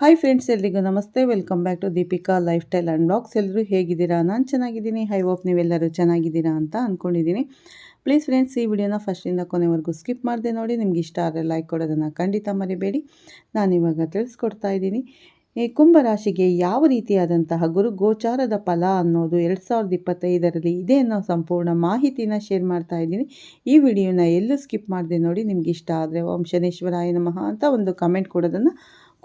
Hi friends ಎಲ್ರಿಗೂ ನಮಸ್ತೆ. Welcome back to Deepika lifestyle and blogs ಎಲ್ಲರೂ ಹೇಗಿದ್ದೀರಾ? ನಾನು ಚೆನ್ನಾಗಿದ್ದೀನಿ. ಹೈ ಹೋಪ್ ನೀವೆಲ್ಲರೂ ಚೆನ್ನಾಗಿದ್ದೀರಾ ಅಂತ ಅಂದ್ಕೊಂಡಿದ್ದೀನಿ ಪ್ಲೀಸ್ ಫ್ರೆಂಡ್ಸ್ ಈ ವಿಡಿಯೋನ ಫಸ್ಟಿಂದ ಕೊನೆವರೆಗೂ ಸ್ಕಿಪ್ ಮಾಡಿದೆ ನೋಡಿ. ನಿಮ್ಗೆ ಇಷ್ಟ ಆದರೆ ಲೈಕ್ ಕೊಡೋದನ್ನು ಖಂಡಿತ ಮರಿಬೇಡಿ. ನಾನಿವಾಗ ತಿಳಿಸ್ಕೊಡ್ತಾ ಇದ್ದೀನಿ. ಈ ಕುಂಭರಾಶಿಗೆ ಯಾವ ರೀತಿಯಾದಂತಹ ಗುರು ಗೋಚಾರದ ಫಲ ಅನ್ನೋದು ಎರಡು ಸಾವಿರದ ಇಪ್ಪತ್ತೈದರಲ್ಲಿ ಇದೆ ಅನ್ನೋ ಸಂಪೂರ್ಣ ಮಾಹಿತಿನ ಶೇರ್ ಮಾಡ್ತಾ ಇದ್ದೀನಿ. ಈ ವಿಡಿಯೋನ ಎಲ್ಲೂ ಸ್ಕಿಪ್ ಮಾಡಿದೆ ನೋಡಿ. ನಿಮ್ಗೆ ಇಷ್ಟ ಆದರೆ ಓಂ ಶನೇಶ್ವರಾಯ ನಮಃ ಅಂತ ಒಂದು ಕಮೆಂಟ್ ಕೊಡೋದನ್ನು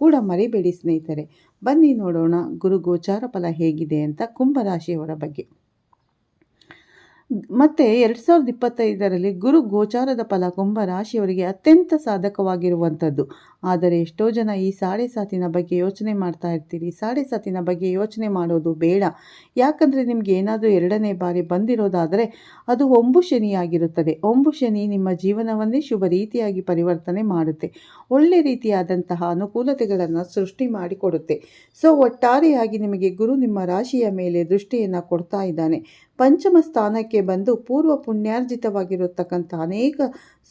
ಕೂಡ ಮರಿಬೇಡಿ ಸ್ನೇಹಿತರೆ. ಬನ್ನಿ ನೋಡೋಣ ಗುರು ಗೋಚಾರ ಫಲ ಹೇಗಿದೆ ಅಂತ ಕುಂಭರಾಶಿಯವರ ಬಗ್ಗೆ. ಮತ್ತು ಎರಡು ಸಾವಿರದ ಇಪ್ಪತ್ತೈದರಲ್ಲಿ ಗುರು ಗೋಚಾರದ ಫಲ ಕುಂಭರಾಶಿಯವರಿಗೆ ಅತ್ಯಂತ ಸಾಧಕವಾಗಿರುವಂಥದ್ದು. ಆದರೆ ಎಷ್ಟೋ ಜನ ಈ ಸಾಡೆ ಸಾತಿನ ಬಗ್ಗೆ ಯೋಚನೆ ಮಾಡ್ತಾ ಇರ್ತೀರಿ. ಸಾಡೆ ಸಾತಿನ ಬಗ್ಗೆ ಯೋಚನೆ ಮಾಡೋದು ಬೇಡ. ಯಾಕಂದರೆ ನಿಮಗೆ ಏನಾದರೂ ಎರಡನೇ ಬಾರಿ ಬಂದಿರೋದಾದರೆ ಅದು ಒಂಬು ಶನಿಯಾಗಿರುತ್ತದೆ. ಒಂಬು ಶನಿ ನಿಮ್ಮ ಜೀವನವನ್ನೇ ಶುಭ ರೀತಿಯಾಗಿ ಪರಿವರ್ತನೆ ಮಾಡುತ್ತೆ. ಒಳ್ಳೆ ರೀತಿಯಾದಂತಹ ಅನುಕೂಲತೆಗಳನ್ನು ಸೃಷ್ಟಿ ಮಾಡಿಕೊಡುತ್ತೆ. ಸೊ, ಒಟ್ಟಾರೆಯಾಗಿ ನಿಮಗೆ ಗುರು ನಿಮ್ಮ ರಾಶಿಯ ಮೇಲೆ ದೃಷ್ಟಿಯನ್ನು ಕೊಡ್ತಾ ಇದ್ದಾನೆ. ಪಂಚಮ ಸ್ಥಾನಕ್ಕೆ ಬಂದು ಪೂರ್ವ ಪುಣ್ಯಾರ್ಜಿತವಾಗಿರತಕ್ಕಂಥ ಅನೇಕ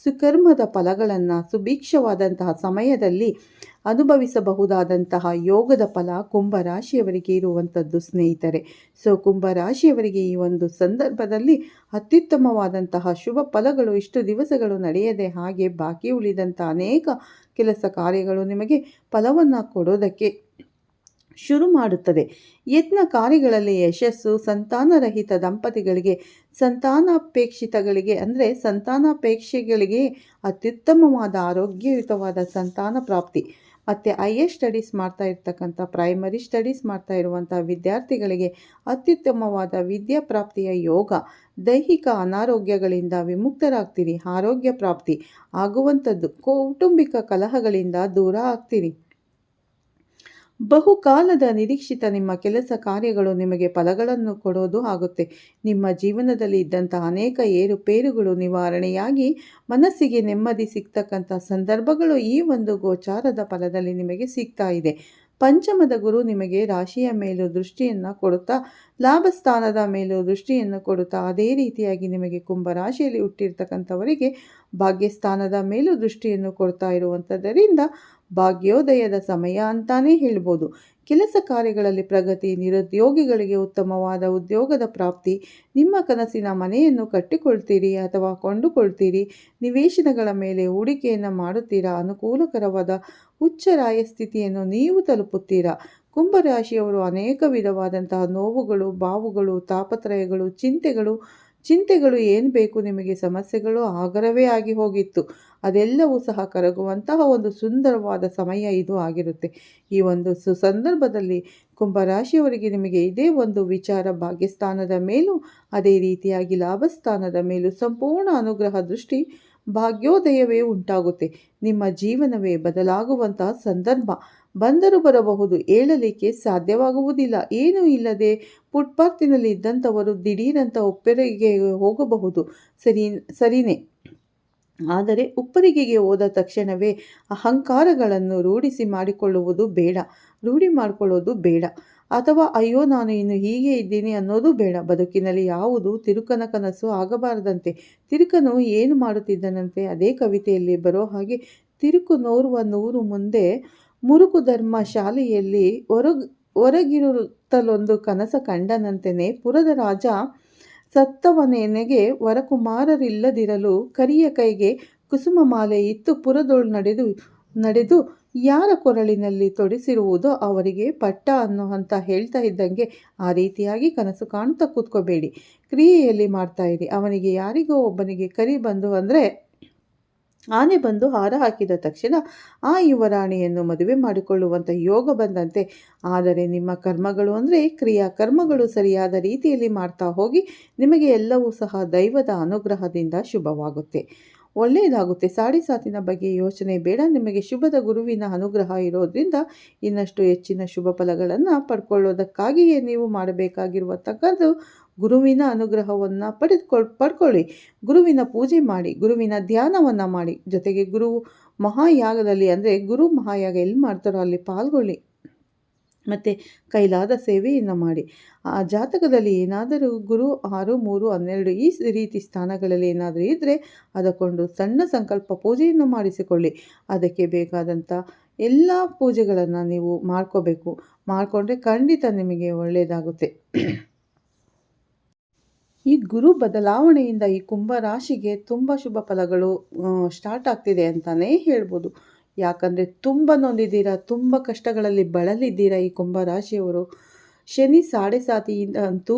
ಸುಕರ್ಮದ ಫಲಗಳನ್ನು, ಸುಭೀಕ್ಷವಾದಂತಹ ಸಮಯದಲ್ಲಿ ಅನುಭವಿಸಬಹುದಾದಂತಹ ಯೋಗದ ಫಲ ಕುಂಭರಾಶಿಯವರಿಗೆ ಇರುವಂಥದ್ದು ಸ್ನೇಹಿತರೆ. ಸೊ, ಕುಂಭರಾಶಿಯವರಿಗೆ ಈ ಒಂದು ಸಂದರ್ಭದಲ್ಲಿ ಅತ್ಯುತ್ತಮವಾದಂತಹ ಶುಭ ಫಲಗಳು ಇಷ್ಟು ದಿವಸಗಳು ನಡೆಯದೆ ಹಾಗೆ ಬಾಕಿ ಉಳಿದಂಥ ಅನೇಕ ಕೆಲಸ ಕಾರ್ಯಗಳು ನಿಮಗೆ ಫಲವನ್ನು ಕೊಡೋದಕ್ಕೆ ಶುರು ಮಾಡುತ್ತದೆ. ಯತ್ನ ಕಾರ್ಯಗಳಲ್ಲಿ ಯಶಸ್ಸು, ಸಂತಾನರಹಿತ ದಂಪತಿಗಳಿಗೆ ಸಂತಾನಾಪೇಕ್ಷಿತಗಳಿಗೆ ಅಂದರೆ ಸಂತಾನಾಪೇಕ್ಷೆಗಳಿಗೆ ಅತ್ಯುತ್ತಮವಾದ ಆರೋಗ್ಯಯುತವಾದ ಸಂತಾನ ಪ್ರಾಪ್ತಿ. ಮತ್ತು ಐ ಎ ಸ್ಟಡೀಸ್ ಮಾಡ್ತಾ ಇರ್ತಕ್ಕಂಥ ಪ್ರೈಮರಿ ಸ್ಟಡೀಸ್ ಮಾಡ್ತಾ ಇರುವಂಥ ವಿದ್ಯಾರ್ಥಿಗಳಿಗೆ ಅತ್ಯುತ್ತಮವಾದ ವಿದ್ಯಾಪ್ರಾಪ್ತಿಯ ಯೋಗ, ದೈಹಿಕ ಅನಾರೋಗ್ಯಗಳಿಂದ ವಿಮುಕ್ತರಾಗ್ತೀರಿ, ಆರೋಗ್ಯ ಪ್ರಾಪ್ತಿ ಆಗುವಂಥದ್ದು, ಕೌಟುಂಬಿಕ ಕಲಹಗಳಿಂದ ದೂರ ಆಗ್ತೀರಿ. ಬಹುಕಾಲದ ನಿರೀಕ್ಷಿತ ನಿಮ್ಮ ಕೆಲಸ ಕಾರ್ಯಗಳು ನಿಮಗೆ ಫಲಗಳನ್ನು ಕೊಡೋದು ಆಗುತ್ತೆ. ನಿಮ್ಮ ಜೀವನದಲ್ಲಿ ಇದ್ದಂಥ ಅನೇಕ ಏರುಪೇರುಗಳು ನಿವಾರಣೆಯಾಗಿ ಮನಸ್ಸಿಗೆ ನೆಮ್ಮದಿ ಸಿಗ್ತಕ್ಕಂಥ ಸಂದರ್ಭಗಳು ಈ ಒಂದು ಗೋಚಾರದ ಫಲದಲ್ಲಿ ನಿಮಗೆ ಸಿಗ್ತಾ ಇದೆ. ಪಂಚಮದ ಗುರು ನಿಮಗೆ ರಾಶಿಯ ಮೇಲೂ ದೃಷ್ಟಿಯನ್ನು ಕೊಡುತ್ತಾ, ಲಾಭಸ್ಥಾನದ ಮೇಲೂ ದೃಷ್ಟಿಯನ್ನು ಕೊಡುತ್ತಾ, ಅದೇ ರೀತಿಯಾಗಿ ನಿಮಗೆ ಕುಂಭ ರಾಶಿಯಲ್ಲಿ ಹುಟ್ಟಿರ್ತಕ್ಕಂಥವರಿಗೆ ಭಾಗ್ಯಸ್ಥಾನದ ಮೇಲೂ ದೃಷ್ಟಿಯನ್ನು ಕೊಡ್ತಾ ಇರುವಂಥದ್ದರಿಂದ ಭಾಗ್ಯೋದಯದ ಸಮಯ ಅಂತಾನೇ ಹೇಳ್ಬೋದು. ಕೆಲಸ ಕಾರ್ಯಗಳಲ್ಲಿ ಪ್ರಗತಿ, ನಿರುದ್ಯೋಗಿಗಳಿಗೆ ಉತ್ತಮವಾದ ಉದ್ಯೋಗದ ಪ್ರಾಪ್ತಿ, ನಿಮ್ಮ ಕನಸಿನ ಮನೆಯನ್ನು ಕಟ್ಟಿಕೊಳ್ತೀರಿ ಅಥವಾ ಕೊಂಡುಕೊಳ್ತೀರಿ, ನಿವೇಶನಗಳ ಮೇಲೆ ಹೂಡಿಕೆಯನ್ನು ಮಾಡುತ್ತೀರಾ, ಅನುಕೂಲಕರವಾದ ಉಚ್ಚರಾಯ ಸ್ಥಿತಿಯನ್ನು ನೀವು ತಲುಪುತ್ತೀರಾ? ಕುಂಭರಾಶಿಯವರು ಅನೇಕ ವಿಧವಾದಂತಹ ನೋವುಗಳು, ಬಾವುಗಳು, ತಾಪತ್ರಯಗಳು, ಚಿಂತೆಗಳು ಚಿಂತೆಗಳು ಏನು ಬೇಕು ನಿಮಗೆ ಸಮಸ್ಯೆಗಳು ಆಗರವೇ ಆಗಿ ಹೋಗಿತ್ತು. ಅದೆಲ್ಲವೂ ಸಹ ಕರಗುವಂತಹ ಒಂದು ಸುಂದರವಾದ ಸಮಯ ಇದು ಆಗಿರುತ್ತೆ. ಈ ಒಂದು ಸುಸಂದರ್ಭದಲ್ಲಿ ಕುಂಭರಾಶಿಯವರಿಗೆ ನಿಮಗೆ ಇದೇ ಒಂದು ವಿಚಾರ ಭಾಗ್ಯಸ್ಥಾನದ ಮೇಲೂ ಅದೇ ರೀತಿಯಾಗಿ ಲಾಭಸ್ಥಾನದ ಮೇಲೂ ಸಂಪೂರ್ಣ ಅನುಗ್ರಹ ದೃಷ್ಟಿ ಭಾಗ್ಯೋದಯವೇ ಉಂಟಾಗುತ್ತೆ. ನಿಮ್ಮ ಜೀವನವೇ ಬದಲಾಗುವಂತಹ ಸಂದರ್ಭ ಬಂದರೂ ಬರಬಹುದು ಹೇಳಲಿಕ್ಕೆ ಸಾಧ್ಯವಾಗುವುದಿಲ್ಲ. ಏನೂ ಇಲ್ಲದೆ ಫುಟ್ಪಾತಿನಲ್ಲಿ ಇದ್ದಂಥವರು ದಿಢೀರಂತ ಒಪ್ಪೆರೆಗೆ ಹೋಗಬಹುದು. ಸರಿ, ಸರಿನೇ. ಆದರೆ ಉಪ್ಪರಿಗೆಗೆ ಹೋದ ತಕ್ಷಣವೇ ಅಹಂಕಾರಗಳನ್ನು ರೂಢಿಸಿ ಮಾಡಿಕೊಳ್ಳುವುದು ಬೇಡ, ರೂಢಿ ಮಾಡಿಕೊಳ್ಳೋದು ಬೇಡ. ಅಥವಾ ಅಯ್ಯೋ, ನಾನು ಇನ್ನು ಹೀಗೆ ಇದ್ದೀನಿ ಅನ್ನೋದು ಬೇಡ. ಬದುಕಿನಲ್ಲಿ ಯಾವುದು ತಿರುಕನ ಕನಸು ಆಗಬಾರದಂತೆ. ತಿರುಕನು ಏನು ಮಾಡುತ್ತಿದ್ದನಂತೆ ಅದೇ ಕವಿತೆಯಲ್ಲಿ ಬರೋ ಹಾಗೆ ತಿರುಕು ನೋರುವ ನೂರು ಮುಂದೆ ಮುರುಕು ಧರ್ಮ ಶಾಲೆಯಲ್ಲಿ ಹೊರಗ್ ಹೊರಗಿರುತ್ತಲೊಂದು ಕನಸ ಕಂಡನಂತೆಯೇ ಪುರದ ರಾಜ ಸತ್ತವನೆನೆಗೆ ವರಕುಮಾರರಿಲ್ಲದಿರಲು ಕರಿಯ ಕೈಗೆ ಕುಸುಮ ಮಾಲೆ ಇತ್ತು ಪುರದೊಳು ನಡೆದು ನಡೆದು ಯಾರ ಕೊರಳಿನಲ್ಲಿ ತೊಡಿಸಿರುವುದೋ ಅವರಿಗೆ ಪಟ್ಟ ಅನ್ನೋ ಅಂತ ಹೇಳ್ತಾ ಇದ್ದಂಗೆ ಆ ರೀತಿಯಾಗಿ ಕನಸು ಕಾಣ್ತಾ ಕೂತ್ಕೋಬೇಡಿ. ಕ್ರಿಯೆಯಲ್ಲಿ ಮಾಡ್ತಾ ಇರಿ. ಅವನಿಗೆ ಯಾರಿಗೋ ಒಬ್ಬನಿಗೆ ಕರಿ ಬಂದು ಅಂದರೆ ಆನೆ ಬಂದು ಹಾರ ಹಾಕಿದ ತಕ್ಷಣ ಆ ಯುವರಾಣಿಯನ್ನು ಮದುವೆ ಮಾಡಿಕೊಳ್ಳುವಂಥ ಯೋಗ ಬಂದಂತೆ. ಆದರೆ ನಿಮ್ಮ ಕರ್ಮಗಳು ಅಂದರೆ ಕ್ರಿಯಾ ಕರ್ಮಗಳು ಸರಿಯಾದ ರೀತಿಯಲ್ಲಿ ಮಾಡ್ತಾ ಹೋಗಿ ನಿಮಗೆ ಎಲ್ಲವೂ ಸಹ ದೈವದ ಅನುಗ್ರಹದಿಂದ ಶುಭವಾಗುತ್ತೆ. ಒಳ್ಳೆಯದಾಗುತ್ತೆ. ಸಾಡಿ ಸಾತಿನ ಬಗ್ಗೆ ಯೋಚನೆ ಬೇಡ. ನಿಮಗೆ ಶುಭದ ಗುರುವಿನ ಅನುಗ್ರಹ ಇರೋದ್ರಿಂದ ಇನ್ನಷ್ಟು ಹೆಚ್ಚಿನ ಶುಭ ಫಲಗಳನ್ನು ಪಡ್ಕೊಳ್ಳೋದಕ್ಕಾಗಿಯೇ ನೀವು ಮಾಡಬೇಕಾಗಿರುವತಕ್ಕದ್ದು ಗುರುವಿನ ಅನುಗ್ರಹವನ್ನು ಪಡೆದುಕೊಳ್, ಪಡ್ಕೊಳ್ಳಿ. ಗುರುವಿನ ಪೂಜೆ ಮಾಡಿ, ಗುರುವಿನ ಧ್ಯಾನವನ್ನು ಮಾಡಿ. ಜೊತೆಗೆ ಗುರು ಮಹಾಯಾಗದಲ್ಲಿ ಅಂದರೆ ಗುರು ಮಹಾಯಾಗ ಎಲ್ಲಿ ಮಾಡ್ತಾರೋ ಅಲ್ಲಿ ಪಾಲ್ಗೊಳ್ಳಿ. ಮತ್ತು ಕೈಲಾದ ಸೇವೆಯನ್ನು ಮಾಡಿ. ಆ ಜಾತಕದಲ್ಲಿ ಏನಾದರೂ ಗುರು ಆರು, ಮೂರು, ಹನ್ನೆರಡು ಈ ರೀತಿ ಸ್ಥಾನಗಳಲ್ಲಿ ಏನಾದರೂ ಇದ್ದರೆ ಅದಕ್ಕೊಂದು ಸಣ್ಣ ಸಂಕಲ್ಪ ಪೂಜೆಯನ್ನು ಮಾಡಿಸಿಕೊಳ್ಳಿ. ಅದಕ್ಕೆ ಬೇಕಾದಂಥ ಎಲ್ಲ ಪೂಜೆಗಳನ್ನು ನೀವು ಮಾಡ್ಕೋಬೇಕು. ಮಾಡಿಕೊಂಡ್ರೆ ಖಂಡಿತ ನಿಮಗೆ ಒಳ್ಳೆಯದಾಗುತ್ತೆ ಈ ಗುರು ಬದಲಾವಣೆಯಿಂದ ಈ ಕುಂಭ ರಾಶಿಗೆ ತುಂಬ ಶುಭ ಫಲಗಳು ಸ್ಟಾರ್ಟ್ ಆಗ್ತಿದೆ ಅಂತಲೇ ಹೇಳ್ಬೋದು. ಯಾಕಂದರೆ ತುಂಬ ನೊಂದಿದ್ದೀರಾ, ತುಂಬ ಕಷ್ಟಗಳಲ್ಲಿ ಬಳಲಿದ್ದೀರಾ ಈ ಕುಂಭ ರಾಶಿಯವರು. ಶನಿ ಸಾಡೆ ಸಾತಿಯಿಂದ ಅಂತೂ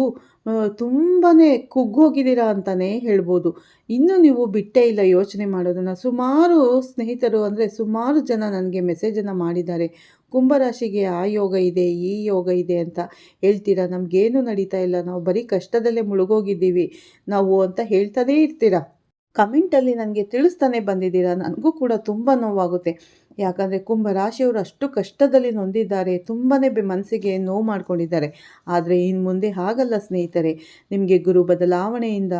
ತುಂಬಾ ಕುಗ್ಗೋಗಿದ್ದೀರಾ ಅಂತಲೇ ಹೇಳ್ಬೋದು. ಇನ್ನೂ ನೀವು ಬಿಟ್ಟೇ ಇಲ್ಲ ಯೋಚನೆ ಮಾಡೋದನ್ನು. ಸುಮಾರು ಸ್ನೇಹಿತರು ಅಂದರೆ ಸುಮಾರು ಜನ ನನಗೆ ಮೆಸೇಜನ್ನು ಮಾಡಿದ್ದಾರೆ. ಕುಂಭರಾಶಿಗೆ ಆ ಯೋಗ ಇದೆ, ಈ ಯೋಗ ಇದೆ ಅಂತ ಹೇಳ್ತೀರಾ? ನಮಗೇನು ನಡೀತಾ ಇಲ್ಲ. ನಾವು ಬರೀ ಕಷ್ಟದಲ್ಲೇ ಮುಳುಗೋಗಿದ್ದೀವಿ. ನಾವು ಅಂತ ಹೇಳ್ತಾನೇ ಇರ್ತೀರಾ? ಕಮೆಂಟಲ್ಲಿ ನನಗೆ ತಿಳಿಸ್ತಾನೆ ಬಂದಿದ್ದೀರಾ? ನನಗೂ ಕೂಡ ತುಂಬ ನೋವಾಗುತ್ತೆ. ಯಾಕಂದರೆ ಕುಂಭ ರಾಶಿಯವರು ಅಷ್ಟು ಕಷ್ಟದಲ್ಲಿ ನೊಂದಿದ್ದಾರೆ ತುಂಬಾ ಮನಸ್ಸಿಗೆ ನೋವು ಮಾಡ್ಕೊಂಡಿದ್ದಾರೆ. ಆದರೆ ಇನ್ನು ಮುಂದೆ ಹಾಗಲ್ಲ ಸ್ನೇಹಿತರೆ, ನಿಮಗೆ ಗುರು ಬದಲಾವಣೆಯಿಂದ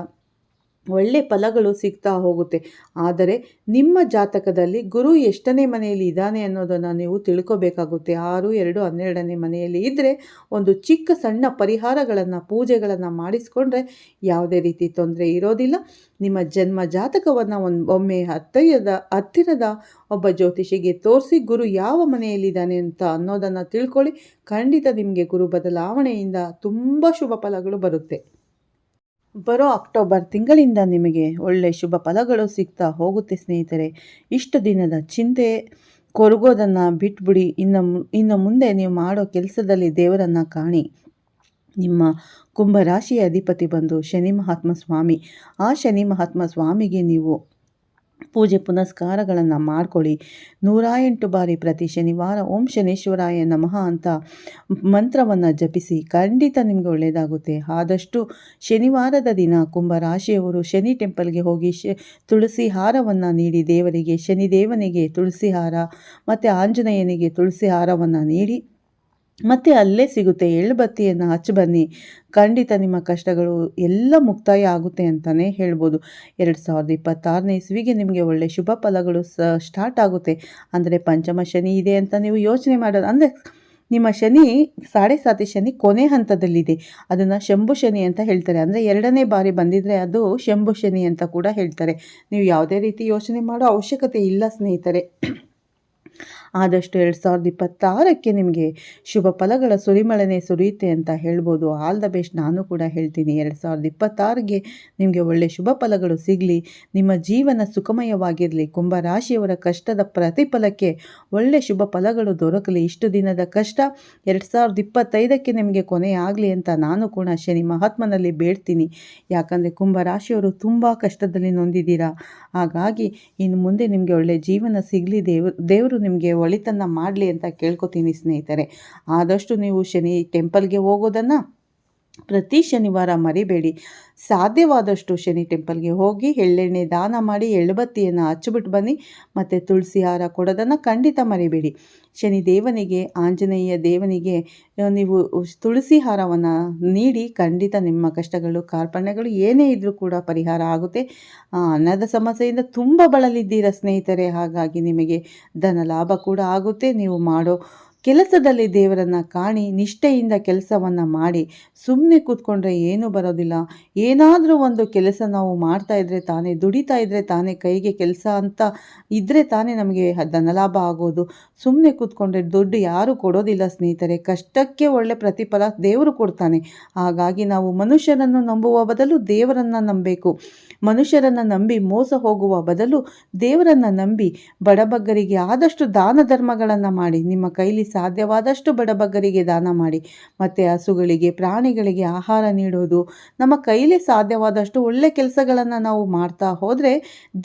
ಒಳ್ಳೆ ಫಲಗಳು ಸಿಗ್ತಾ ಹೋಗುತ್ತೆ. ಆದರೆ ನಿಮ್ಮ ಜಾತಕದಲ್ಲಿ ಗುರು ಎಷ್ಟನೇ ಮನೆಯಲ್ಲಿ ಇದ್ದಾನೆ ಅನ್ನೋದನ್ನು ನೀವು ತಿಳ್ಕೊಬೇಕಾಗುತ್ತೆ. ಆರು, ಎರಡು, ಹನ್ನೆರಡನೇ ಮನೆಯಲ್ಲಿ ಇದ್ದರೆ ಒಂದು ಚಿಕ್ಕ, ಸಣ್ಣ ಪರಿಹಾರಗಳನ್ನು, ಪೂಜೆಗಳನ್ನು ಮಾಡಿಸ್ಕೊಂಡ್ರೆ ಯಾವುದೇ ರೀತಿ ತೊಂದರೆ ಇರೋದಿಲ್ಲ. ನಿಮ್ಮ ಜನ್ಮ ಜಾತಕವನ್ನು ಒಂದು ಒಮ್ಮೆ ಹತ್ತಿರದ ಹತ್ತಿರದ ಒಬ್ಬ ಜ್ಯೋತಿಷಿಗೆ ತೋರಿಸಿ ಗುರು ಯಾವ ಮನೆಯಲ್ಲಿದ್ದಾನೆ ಅಂತ ಅನ್ನೋದನ್ನು ತಿಳ್ಕೊಳ್ಳಿ. ಖಂಡಿತ ನಿಮಗೆ ಗುರು ಬದಲಾವಣೆಯಿಂದ ತುಂಬ ಶುಭ ಫಲಗಳು ಬರುತ್ತೆ. ಬರೋ ಅಕ್ಟೋಬರ್ ತಿಂಗಳಿಂದ ನಿಮಗೆ ಒಳ್ಳೆ ಶುಭ ಫಲಗಳು ಸಿಗ್ತಾ ಹೋಗುತ್ತೆ, ಸ್ನೇಹಿತರೆ. ಇಷ್ಟು ದಿನದ ಚಿಂತೆ, ಕೊರಗೋದನ್ನು ಬಿಟ್ಬಿಡಿ. ಇನ್ನು ಇನ್ನು ಮುಂದೆ ನೀವು ಮಾಡೋ ಕೆಲಸದಲ್ಲಿ ದೇವರನ್ನು ಕಾಣಿ. ನಿಮ್ಮ ಕುಂಭರಾಶಿಯ ಅಧಿಪತಿ ಬಂದು ಶನಿ ಮಹಾತ್ಮ ಸ್ವಾಮಿ. ಆ ಶನಿ ಮಹಾತ್ಮ ಸ್ವಾಮಿಗೆ ನೀವು ಪೂಜೆ ಪುನಸ್ಕಾರಗಳನ್ನು ಮಾಡ್ಕೊಳ್ಳಿ. ನೂರ ಎಂಟು ಬಾರಿ ಪ್ರತಿ ಶನಿವಾರ ಓಂ ಶನೇಶ್ವರಾಯ ನಮಃ ಅಂತ ಮಂತ್ರವನ್ನು ಜಪಿಸಿ. ಖಂಡಿತ ನಿಮಗೆ ಒಳ್ಳೆಯದಾಗುತ್ತೆ ಆದಷ್ಟು ಶನಿವಾರದ ದಿನ ಕುಂಭರಾಶಿಯವರು ಶನಿ ಟೆಂಪಲ್ಗೆ ಹೋಗಿ ಶ ತುಳಸಿ ಹಾರವನ್ನು ನೀಡಿ ದೇವರಿಗೆ, ಶನಿದೇವನಿಗೆ ತುಳಸಿ ಹಾರ, ಮತ್ತು ಆಂಜನೇಯನಿಗೆ ತುಳಸಿ ಹಾರವನ್ನು ನೀಡಿ ಮತ್ತೆ ಅಲ್ಲೇ ಸಿಗುತ್ತೆ. ಎಳ್ಳುಬತ್ತಿಯನ್ನು ಹಚ್ಚಿ ಬನ್ನಿ. ಖಂಡಿತ ನಿಮ್ಮ ಕಷ್ಟಗಳು ಎಲ್ಲ ಮುಕ್ತಾಯ ಆಗುತ್ತೆ ಅಂತಲೇ ಹೇಳ್ಬೋದು. ಎರಡು ಸಾವಿರದ ಇಪ್ಪತ್ತಾರನೇ ಇಸ್ವಿಗೆ ನಿಮಗೆ ಒಳ್ಳೆ ಶುಭ ಫಲಗಳು ಸ, ಸ್ಟಾರ್ಟ್ ಆಗುತ್ತೆ. ಅಂದರೆ ಪಂಚಮ ಶನಿ ಇದೆ ಅಂತ ನೀವು ಯೋಚನೆ ಮಾಡೋದು. ಅಂದರೆ ನಿಮ್ಮ ಶನಿ, ಸಾಡೆ ಸಾತಿ ಶನಿ ಕೊನೆ ಹಂತದಲ್ಲಿದೆ. ಅದನ್ನು ಶಂಭು ಶನಿ ಅಂತ ಹೇಳ್ತಾರೆ. ಅಂದರೆ ಎರಡನೇ ಬಾರಿ ಬಂದಿದ್ದರೆ ಅದು ಶಂಭು ಶನಿ ಅಂತ ಕೂಡ ಹೇಳ್ತಾರೆ. ನೀವು ಯಾವುದೇ ರೀತಿ ಯೋಚನೆ ಮಾಡೋ ಅವಶ್ಯಕತೆ ಇಲ್ಲ ಸ್ನೇಹಿತರೆ. ಆದಷ್ಟು ಎರಡು ಸಾವಿರದ ಇಪ್ಪತ್ತಾರಕ್ಕೆ ನಿಮಗೆ ಶುಭ ಫಲಗಳ ಸುರಿಮಳೆನೇ ಸುರಿಯುತ್ತೆ ಅಂತ ಹೇಳ್ಬೋದು. All the best. ನಾನು ಕೂಡ ಹೇಳ್ತೀನಿ, ಎರಡು ಸಾವಿರದ ಇಪ್ಪತ್ತಾರಿಗೆ ನಿಮಗೆ ಒಳ್ಳೆ ಶುಭ ಫಲಗಳು ಸಿಗಲಿ. ನಿಮ್ಮ ಜೀವನ ಸುಖಮಯವಾಗಿರಲಿ. ಕುಂಭರಾಶಿಯವರ ಕಷ್ಟದ ಪ್ರತಿಫಲಕ್ಕೆ ಒಳ್ಳೆ ಶುಭ ಫಲಗಳು ದೊರಕಲಿ. ಇಷ್ಟು ದಿನದ ಕಷ್ಟ ಎರಡು ಸಾವಿರದ ಇಪ್ಪತ್ತೈದಕ್ಕೆ ನಿಮಗೆ ಕೊನೆ ಆಗಲಿ ಅಂತ ನಾನು ಕೂಡ ಶನಿ ಮಹಾತ್ಮನಲ್ಲಿ ಬೇಡ್ತೀನಿ. ಯಾಕಂದರೆ ಕುಂಭರಾಶಿಯವರು ತುಂಬ ಕಷ್ಟದಲ್ಲಿ ನೊಂದಿದ್ದೀರಾ? ಹಾಗಾಗಿ ಇನ್ನು ಮುಂದೆ ನಿಮಗೆ ಒಳ್ಳೆ ಜೀವನ ಸಿಗಲಿ. ದೇವರು ದೇವರು ನಿಮಗೆ ಒಳಿತನ್ನು ಮಾಡಲಿ ಅಂತ ಕೇಳ್ಕೊತೀನಿ ಸ್ನೇಹಿತರೆ. ಆದಷ್ಟು ನೀವು ಶನಿ ಟೆಂಪಲ್ಗೆ ಹೋಗೋದನ್ನು ಪ್ರತಿ ಶನಿವಾರ ಮರಿಬೇಡಿ. ಸಾಧ್ಯವಾದಷ್ಟು ಶನಿ ಟೆಂಪಲ್ಗೆ ಹೋಗಿ ಎಳ್ಳೆಣ್ಣೆ ದಾನ ಮಾಡಿ ಎಳ್ಳುಬತ್ತಿಯನ್ನು ಹಚ್ಚಿಬಿಟ್ಟು ಬನ್ನಿ. ಮತ್ತು ತುಳಸಿ ಹಾರ ಕೊಡೋದನ್ನು ಖಂಡಿತ ಮರಿಬೇಡಿ. ಶನಿ ದೇವನಿಗೆ, ಆಂಜನೇಯ ದೇವನಿಗೆ ನೀವು ತುಳಸಿ ಹಾರವನ್ನು ನೀಡಿ ಖಂಡಿತ ನಿಮ್ಮ ಕಷ್ಟಗಳು, ಕಾರ್ಪಣ್ಯಗಳು ಏನೇ ಇದ್ದರೂ ಕೂಡ ಪರಿಹಾರ ಆಗುತ್ತೆ. ಅನ್ನದ ಸಮಸ್ಯೆಯಿಂದ ತುಂಬ ಬಳಲಿದ್ದೀರ ಸ್ನೇಹಿತರೆ, ಹಾಗಾಗಿ ನಿಮಗೆ ಧನ ಲಾಭ ಕೂಡ ಆಗುತ್ತೆ. ನೀವು ಮಾಡೋ ಕೆಲಸದಲ್ಲಿ ದೇವರನ್ನು ಕಾಣಿ, ನಿಷ್ಠೆಯಿಂದ ಕೆಲಸವನ್ನು ಮಾಡಿ ಸುಮ್ಮನೆ ಕೂತ್ಕೊಂಡ್ರೆ ಏನೂ ಬರೋದಿಲ್ಲ. ಏನಾದರೂ ಒಂದು ಕೆಲಸ ನಾವು ಮಾಡ್ತಾ ಇದ್ರೆ ತಾನೇ, ದುಡಿತಾ ಇದ್ದರೆ ತಾನೇ ಕೈಗೆ ಕೆಲಸ ಅಂತ ಇದ್ದರೆ ತಾನೇ ನಮಗೆ ಧನಲಾಭ ಆಗೋದು. ಸುಮ್ಮನೆ ಕೂತ್ಕೊಂಡ್ರೆ ದುಡ್ಡು ಯಾರೂ ಕೊಡೋದಿಲ್ಲ ಸ್ನೇಹಿತರೆ. ಕಷ್ಟಕ್ಕೆ ಒಳ್ಳೆ ಪ್ರತಿಫಲ ದೇವರು ಕೊಡ್ತಾನೆ. ಹಾಗಾಗಿ ನಾವು ಮನುಷ್ಯರನ್ನು ನಂಬುವ ಬದಲು ದೇವರನ್ನು ನಂಬಬೇಕು. ಮನುಷ್ಯರನ್ನು ನಂಬಿ ಮೋಸ ಹೋಗುವ ಬದಲು ದೇವರನ್ನು ನಂಬಿ ಬಡಬಗ್ಗರಿಗೆ ಆದಷ್ಟು ದಾನ ಧರ್ಮಗಳನ್ನು ಮಾಡಿ. ನಿಮ್ಮ ಕೈಲಿ ಸಾಧ್ಯವಾದಷ್ಟು ಬಡಬಗ್ಗರಿಗೆ ದಾನ ಮಾಡಿ, ಮತ್ತು ಹಸುಗಳಿಗೆ, ಪ್ರಾಣಿಗಳಿಗೆ ಆಹಾರ ನೀಡೋದು ನಮ್ಮ ಕೈಲಿ ಸಾಧ್ಯವಾದಷ್ಟು ಒಳ್ಳೆ ಕೆಲಸಗಳನ್ನು ನಾವು ಮಾಡ್ತಾ ಹೋದರೆ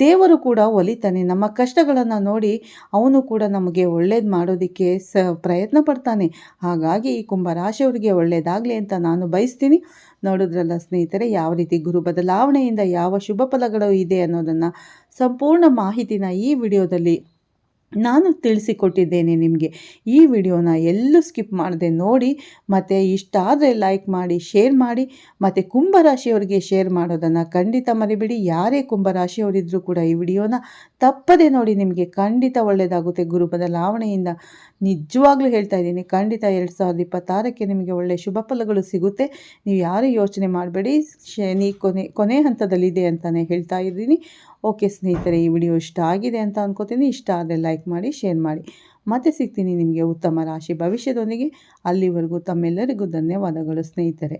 ದೇವರು ಕೂಡ ಒಲಿತಾನೆ. ನಮ್ಮ ಕಷ್ಟಗಳನ್ನು ನೋಡಿ ಅವನು ಕೂಡ ನಮಗೆ ಒಳ್ಳೇದು ಮಾಡೋದಕ್ಕೆ ಸ ಪ್ರಯತ್ನ ಪಡ್ತಾನೆ. ಹಾಗಾಗಿ ಈ ಕುಂಭರಾಶಿಯವರಿಗೆ ಒಳ್ಳೆಯದಾಗಲಿ ಅಂತ ನಾನು ಬಯಸ್ತೀನಿ. ನೋಡಿದ್ರಲ್ಲ ಸ್ನೇಹಿತರೆ, ಯಾವ ರೀತಿ ಗುರು ಬದಲಾವಣೆಯಿಂದ ಯಾವ ಶುಭ ಫಲಗಳು ಇದೆ ಅನ್ನೋದನ್ನು ಸಂಪೂರ್ಣ ಮಾಹಿತಿನ ಈ ವಿಡಿಯೋದಲ್ಲಿ ನಾನು ತಿಳಿಸಿಕೊಟ್ಟಿದ್ದೇನೆ ನಿಮಗೆ. ಈ ವಿಡಿಯೋನ ಎಲ್ಲೂ ಸ್ಕಿಪ್ ಮಾಡದೆ ನೋಡಿ, ಮತ್ತು ಇಷ್ಟ ಆದರೆ ಲೈಕ್ ಮಾಡಿ ಶೇರ್ ಮಾಡಿ, ಮತ್ತು ಕುಂಭರಾಶಿಯವರಿಗೆ ಶೇರ್ ಮಾಡೋದನ್ನು ಖಂಡಿತ ಮರಿಬಿಡಿ. ಯಾರೇ ಕುಂಭರಾಶಿಯವರಿದ್ದರೂ ಕೂಡ ಈ ವಿಡಿಯೋನ ತಪ್ಪದೆ ನೋಡಿ ನಿಮಗೆ ಖಂಡಿತ ಒಳ್ಳೆಯದಾಗುತ್ತೆ ಗುರು ಬದಲಾವಣೆಯಿಂದ ನಿಜವಾಗ್ಲೂ ಹೇಳ್ತಾ ಇದ್ದೀನಿ, ಖಂಡಿತ ಎರಡು ಸಾವಿರದ ಇಪ್ಪತ್ತಾರಕ್ಕೆ ನಿಮಗೆ ಒಳ್ಳೆಯ ಶುಭ ಫಲಗಳು ಸಿಗುತ್ತೆ. ನೀವು ಯಾರೂ ಯೋಚನೆ ಮಾಡಬೇಡಿ. ಶನಿ ಕೊನೆ ಕೊನೆ ಹಂತದಲ್ಲಿದೆ ಅಂತಲೇ ಹೇಳ್ತಾ ಇದ್ದೀನಿ. ಓಕೆ ಸ್ನೇಹಿತರೆ, ಈ ವಿಡಿಯೋ ಇಷ್ಟ ಆಗಿದೆ ಅಂತ ಅಂದ್ಕೋತೀನಿ ಇಷ್ಟ ಆದರೆ ಲೈಕ್ ಮಾಡಿ, ಶೇರ್ ಮಾಡಿ. ಮತ್ತೆ ಸಿಗ್ತೀನಿ ನಿಮಗೆ ಉತ್ತಮ ರಾಶಿ ಭವಿಷ್ಯದೊಂದಿಗೆ. ಅಲ್ಲಿವರೆಗೂ ತಮ್ಮೆಲ್ಲರಿಗೂ ಧನ್ಯವಾದಗಳು ಸ್ನೇಹಿತರೆ.